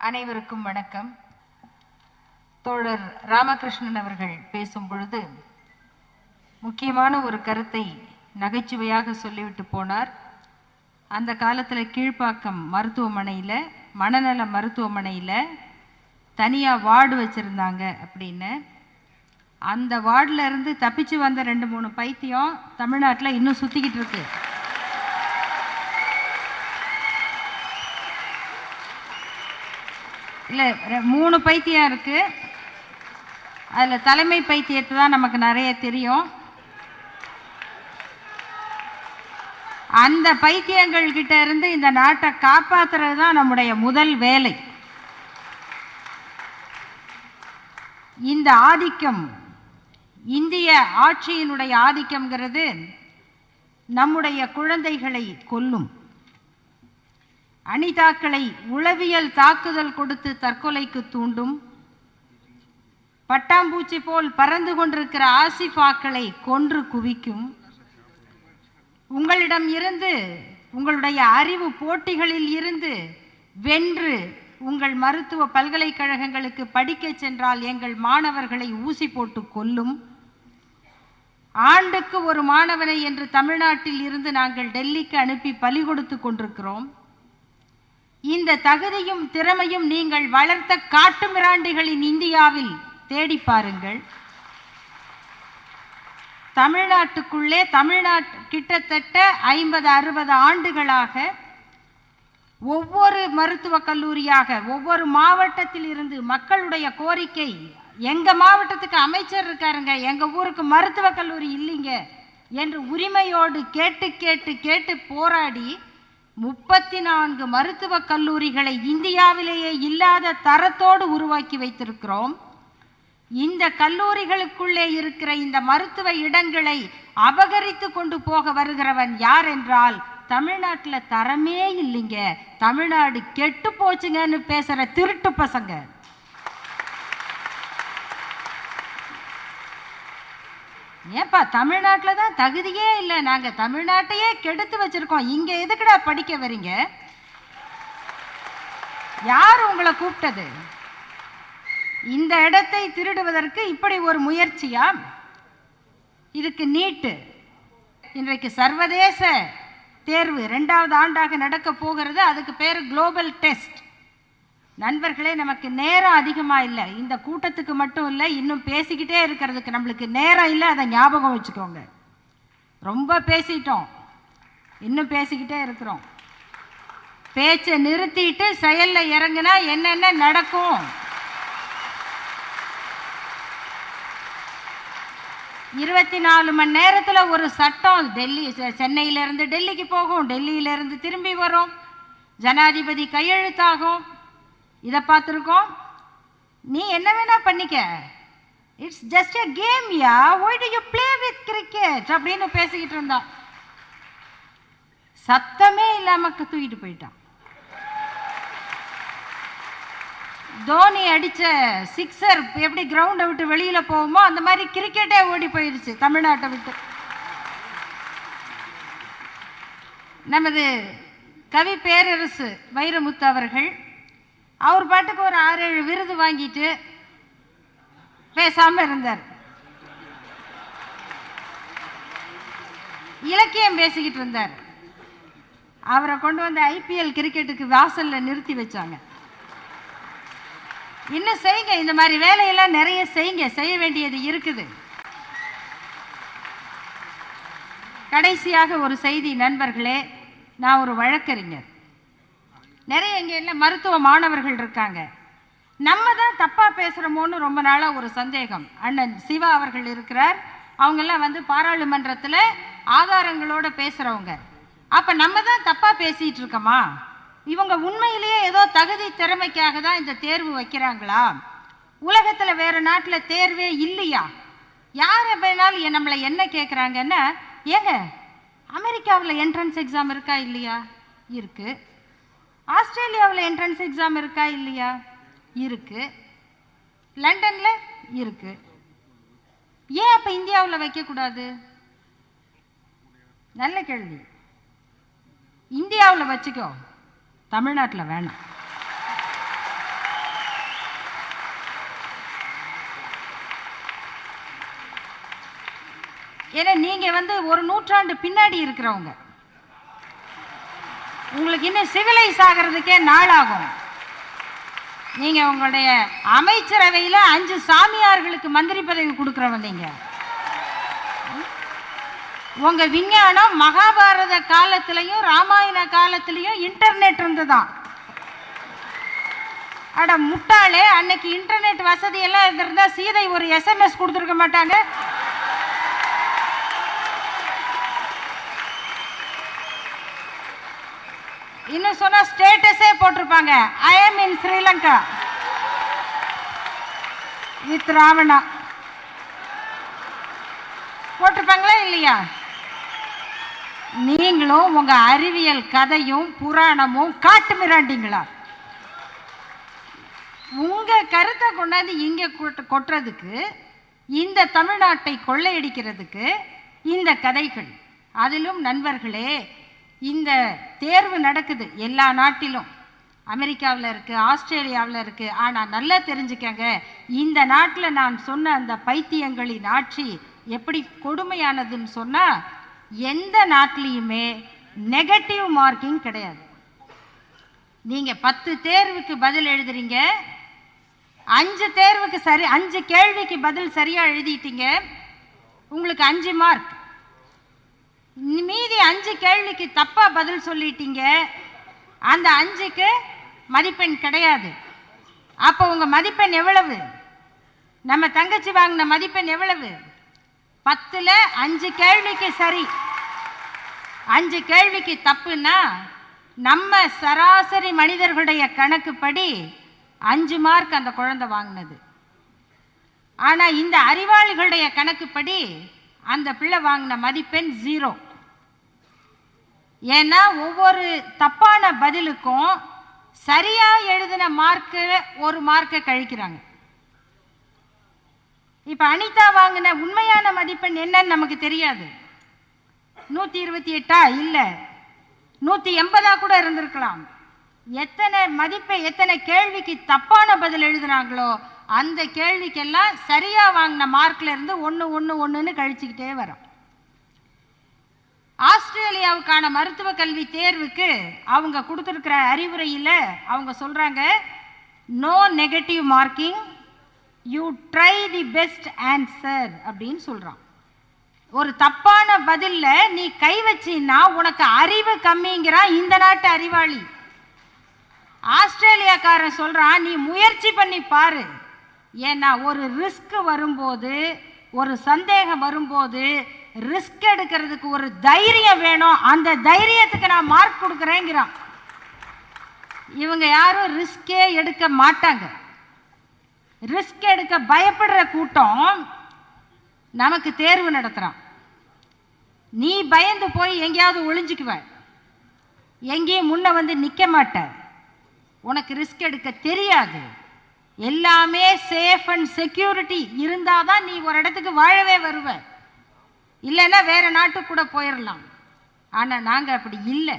அனைவருக்கும் வணக்கம். தோழர் ராமகிருஷ்ணன் அவர்கள் பேசும் பொழுது முக்கியமான ஒரு கருத்தை நகைச்சுவையாக சொல்லிவிட்டு போனார். அந்த காலத்தில் கீழ்ப்பாக்கம் மருத்துவமனையில் மனநல மருத்துவமனையில் தனியாக வார்டு வச்சுருந்தாங்க அப்படின்னு. அந்த வார்டில் இருந்து தப்பிச்சு வந்த ரெண்டு மூணு பைத்தியம் தமிழ்நாட்டில் இன்னும் சுற்றிக்கிட்டு இருக்கு. இல்லை மூணு பைத்தியம் இருக்குது அதில் தலைமை பைத்தியத்தை தான் நமக்கு நிறைய தெரியும். அந்த பைத்தியங்கள் கிட்ட இருந்து இந்த நாட்டை காப்பாத்துறது தான் நம்முடைய முதல் வேலை. இந்த ஆதிக்கம் இந்திய ஆட்சியினுடைய ஆதிக்கம்ங்கிறது நம்முடைய குழந்தைகளை கொல்லும். அனிதாக்களை உளவியல் தாக்குதல் கொடுத்து தற்கொலைக்கு தூண்டும். பட்டாம்பூச்சி போல் பறந்து கொண்டிருக்கிற ஆசிஃபாக்களை கொன்று குவிக்கும். உங்களிடம் இருந்து உங்களுடைய அறிவு போட்டிகளில் இருந்து வென்று உங்கள் மருத்துவ பல்கலைக்கழகங்களுக்கு படிக்கச் சென்றால் எங்கள் மாணவர்களை ஊசி போட்டு கொல்லும். ஆண்டுக்கு ஒரு மாணவனை என்று தமிழ்நாட்டில் இருந்து நாங்கள் டெல்லிக்கு அனுப்பி பலி கொடுத்து கொண்டிருக்கிறோம். இந்த தகுதியும் திறமையும் நீங்கள் வளர்த்த காட்டு மிராண்டிகளின் இந்தியாவில் தேடி பாருங்கள். தமிழ்நாட்டுக்குள்ளே தமிழ்நாட்டு கிட்டத்தட்ட ஐம்பது அறுபது ஆண்டுகளாக ஒவ்வொரு மருத்துவக் கல்லூரியாக ஒவ்வொரு மாவட்டத்தில் இருந்து மக்களுடைய கோரிக்கை எங்கள் மாவட்டத்துக்கு அமைச்சர் இருக்காருங்க எங்கள் ஊருக்கு மருத்துவக் கல்லூரி இல்லைங்க என்று உரிமையோடு கேட்டு கேட்டு கேட்டு போராடி முப்பத்தி நான்கு மருத்துவக் கல்லூரிகளை இந்தியாவிலேயே இல்லாத தரத்தோடு உருவாக்கி வைத்திருக்கிறோம். இந்த கல்லூரிகளுக்குள்ளே இருக்கிற இந்த மருத்துவ இடங்களை அபகரித்து கொண்டு போக வருகிறவன் யார் என்றால் தமிழ்நாட்டில் தரமே இல்லைங்க. தமிழ்நாடு கெட்டு போச்சுங்கன்னு பேசுகிற திருட்டு பசங்க. ஏப்பா தமிழ்நாட்டில் தான் தகுதியே இல்லை. நாங்கள் தமிழ்நாட்டையே கெடுத்து வச்சிருக்கோம். இங்கே எதுக்குடா படிக்க வரீங்க யார் உங்களை கூப்பிட்டது? இந்த இடத்தை திருடுவதற்கு இப்படி ஒரு முயற்சியா? இதுக்கு நீட்டு. இன்றைக்கு சர்வதேச தேர்வு ரெண்டாவது ஆண்டாக நடக்க போகிறது. அதுக்கு பேர் குளோபல் டெஸ்ட் நண்பர்களே நமக்கு நேரம் அதிகமாக இல்லை. இந்த கூட்டத்துக்கு மட்டும் இல்லை இன்னும் பேசிக்கிட்டே இருக்கிறதுக்கு நம்மளுக்கு நேரம் இல்லை அதை ஞாபகம் வச்சுக்கோங்க. ரொம்ப பேசிட்டோம். இன்னும் பேசிக்கிட்டே இருக்கிறோம். பேச்சை நிறுத்திட்டு செயலில் இறங்குனா என்னென்ன நடக்கும்? இருபத்தி நாலு மணி நேரத்தில் ஒரு சட்டம் டெல்லி செ- டெல்லிக்கு போகும். டெல்லியிலிருந்து திரும்பி வரும். ஜனாதிபதி கையெழுத்தாகும். இதை பார்த்துருக்கோம். நீ என்ன வேணா பண்ணிக்க. It's just a game yeah? Why do you play with cricket அப்படின்னு பேசிக்கிட்டு இருந்தான் சத்தமே இல்லாம தூக்கிட்டு போயிட்டான். தோனி அடித்த சிக்ஸர் எப்படி கிரவுண்டை விட்டு வெளியில் போகுமோ அந்த மாதிரி கிரிக்கெட்டே ஓடி போயிடுச்சு தமிழ்நாட்டை விட்டு. நமது கவி பேரரசு வைரமுத்து அவர்கள் அவர் பாட்டுக்கு ஒரு ஆறு ஏழு விருது வாங்கிட்டு பேசாம இருந்தார். இலக்கியம் பேசிக்கிட்டு இருந்தார். அவரை கொண்டு வந்து ஐபிஎல் கிரிக்கெட்டுக்கு வாசல்ல நிறுத்தி வச்சாங்க. இன்னும் செய்யுங்க இந்த மாதிரி வேலையெல்லாம் நிறைய செய்யுங்க செய்ய வேண்டியது இருக்குது. கடைசியாக ஒரு செய்தி நண்பர்களே நான் ஒரு வழக்கறிஞர். நிறைய இங்கே எல்லாம் மருத்துவ மாணவர்கள் இருக்காங்க. நம்ம தான் தப்பாக பேசுகிறோமோன்னு ரொம்ப நாளாக ஒரு சந்தேகம். அண்ணன் சிவா அவர்கள் இருக்கிறார். அவங்கெல்லாம் வந்து பாராளுமன்றத்தில் ஆதாரங்களோட பேசுகிறவங்க அப்போ நம்ம தான் தப்பாக பேசிகிட்டு இருக்கோமா? இவங்க உண்மையிலேயே ஏதோ தகுதி திறமைக்காக தான் இந்த தேர்வு வைக்கிறாங்களா? உலகத்தில் வேறு நாட்டில் தேர்வே இல்லையா? யார் வேணாலும் நம்மளை என்ன கேட்குறாங்கன்னா ஏங்க அமெரிக்காவில் என்ட்ரன்ஸ் எக்ஸாம் இருக்கா இல்லையா? இருக்குது ஆஸ்திரேலியாவில் என்ட்ரன்ஸ் எக்ஸாம் இருக்கா இல்லையா? இருக்குது லண்டனில் இருக்குது ஏன் அப்போ இந்தியாவில் வைக்கக்கூடாது? நல்ல கேள்வி. இந்தியாவில் வச்சுக்கோ. தமிழ்நாட்டில் வேணாம். ஏன்னா நீங்கள் வந்து ஒரு நூற்றாண்டு பின்னாடி இருக்கிறவங்க. உங்களுக்கு இன்னும் சிவிலைஸ் ஆகிறதுக்கே நாளாகும். நீங்க உங்களுடைய அமைச்சரவையில் அஞ்சு சாமியார்களுக்கு மந்திரி பதவி கொடுக்குறவங்க நீங்க. உங்க விஞ்ஞானம் மகாபாரத காலத்திலையும் ராமாயண காலத்திலையும் இன்டர்நெட் இருந்துதான். அட முட்டாளே அன்னைக்கு இன்டர்நெட் வசதியெல்லாம் இருந்திருந்தா சீதை ஒரு எஸ்எம்எஸ் கொடுத்துருக்க மாட்டாங்க. இன்னும் சொன்னா ஸ்டேட்டஸே போட்டிருப்பாங்க. I am in Sri Lanka with Ravana போட்டிருப்பாங்களா இல்லையா? நீங்களும் உங்க அறிவியல் கதையும் புராணமும் காட்டு மிராண்டிங்களா? உங்க கருத்தை கொண்டாந்து இங்க கொட்டுறதுக்கு இந்த தமிழ்நாட்டை கொள்ளையடிக்கிறதுக்கு இந்த கதைகள். அதிலும் நண்பர்களே இந்த தேர்வு நடக்குது எல்லா நாட்டிலும். அமெரிக்காவில் இருக்குது ஆஸ்திரேலியாவில் இருக்குது ஆனால் நல்லா தெரிஞ்சுக்கங்க இந்த நாட்டில் நான் சொன்ன அந்த பைத்தியங்களின் ஆட்சி எப்படி கொடுமையானதுன்னு சொன்னால் எந்த நாட்டிலையுமே நெகட்டிவ் மார்க்கிங் கிடையாது. நீங்கள் பத்து தேர்வுக்கு பதில் எழுதுறீங்க அஞ்சு தேர்வுக்கு சரி அஞ்சு கேள்விக்கு பதில் சரியாக எழுதிட்டீங்க உங்களுக்கு அஞ்சு மார்க் மீதி அஞ்சு கேள்விக்கு தப்பா பதில் சொல்லிட்டீங்க. அந்த அஞ்சுக்கு மதிப்பெண் கிடையாது. அப்போ உங்க மதிப்பெண் எவ்வளவு? நம்ம தங்கச்சி வாங்கின மதிப்பெண் எவ்வளவு? பத்துல அஞ்சு கேள்விக்கு சரி. அஞ்சு கேள்விக்கு தப்புன்னா நம்ம சராசரி மனிதர்களுடைய கணக்குப்படி அஞ்சு மார்க் அந்த குழந்தை வாங்கினது. ஆனால் இந்த அறிவாளிகளுடைய கணக்குப்படி அந்த பிள்ளை வாங்கின மதிப்பெண் ஜீரோ ஏன்னா ஒவ்வொரு தப்பான பதிலுக்கும் சரியா எழுதின மார்க்கு ஒரு மார்க்கை கழிக்கிறாங்க. இப்ப அனிதா வாங்கின உண்மையான மதிப்பெண் என்னன்னு நமக்கு தெரியாது. நூத்தி இருபத்தி எட்டா? இல்ல. நூத்தி எண்பதா கூட இருந்திருக்கலாம். எத்தனை மதிப்பை எத்தனை கேள்விக்கு தப்பான பதில் எழுதுனாங்களோ அந்த கேள்விக்கெல்லாம் சரியா வாங்கின மார்க்ல இருந்து ஒன்று ஒன்று ஒன்றுன்னு கழிச்சுக்கிட்டே வரோம். ஆஸ்திரேலியாவுக்கான மருத்துவ கல்வி தேர்வுக்கு அவங்க கொடுத்துருக்கிற அறிவுரையில் அவங்க சொல்கிறாங்க no negative marking you try the best answer அப்படின்னு சொல்கிறான் ஒரு தப்பான பதிலில் நீ கை வச்சின்னா உனக்கு அறிவு கம்மிங்கிறான் இந்த நாட்டு அறிவாளி. ஆஸ்திரேலியாக்காரன் சொல்கிறான் நீ முயற்சி பண்ணி பாரு. ஏன்னா ஒரு ரிஸ்க் வரும்போது ஒரு சந்தேகம் வரும்போது ரிஸ்க் எடுக்கிறதுக்கு ஒரு தைரியம் வேணும். அந்த தைரியத்துக்கு நான் மார்க் கொடுக்குறேங்கிறான். இவங்க யாரும் ரிஸ்கே எடுக்க மாட்டாங்க. ரிஸ்க் எடுக்க பயப்படுற கூட்டம் நமக்கு தேர்வு நடத்துகிறான் நீ பயந்து போய் எங்கேயாவது ஒளிஞ்சுக்குவ. எங்கேயும் முன்ன வந்து நிற்க மாட்ட. உனக்கு ரிஸ்க் எடுக்க தெரியாது. எல்லாமே சேஃப் அண்ட் செக்யூரிட்டி இருந்தால் தான் நீ ஒரு இடத்துக்கு வாழவே வருவ. இல்லைன்னா வேறு நாட்டுக்கு கூட போயிடலாம் ஆனால் நாங்கள் அப்படி இல்லை.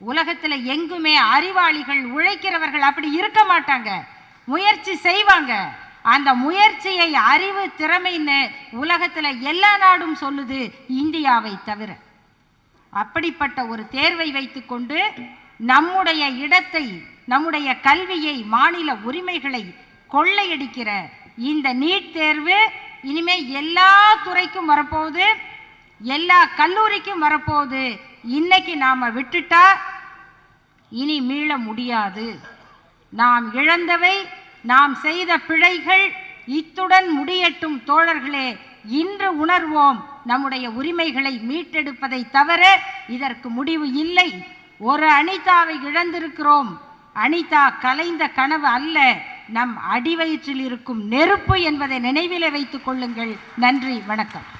உலகத்தில் எங்குமே அறிவாளிகள் உழைக்கிறவர்கள் அப்படி இருக்க மாட்டாங்க. முயற்சி செய்வாங்க. அந்த முயற்சியை அறிவு திறமைன்னு உலகத்தில் எல்லா நாடும் சொல்லுது இந்தியாவை தவிர. அப்படிப்பட்ட ஒரு தேர்வை வைத்துக்கொண்டு நம்முடைய இடத்தை நம்முடைய கல்வியை மாநில உரிமைகளை கொள்ளையடிக்கிற இந்த நீட் தேர்வு இனிமே எல்லா துறைக்கும் வரப்போகுது எல்லா கல்லூரிக்கும் வரப்போகுது. இன்னைக்கு நாம விட்டுட்டா இனி மீள முடியாது. நாம் இழந்தவை நாம் செய்த பிழைகள் இத்துடன் முடியட்டும் தோழர்களே. இன்று உணர்வோம் நம்முடைய உரிமைகளை மீட்டெடுப்பதை தவிர இதற்கு முடிவு இல்லை. ஒரு அனிதாவை இழந்திருக்கிறோம். அனிதா கலைந்த கனவு அல்ல. நம் அடிவயிற்றில் இருக்கும் நெருப்பு என்பதை நினைவிலே வைத்துக் கொள்ளுங்கள். நன்றி வணக்கம்.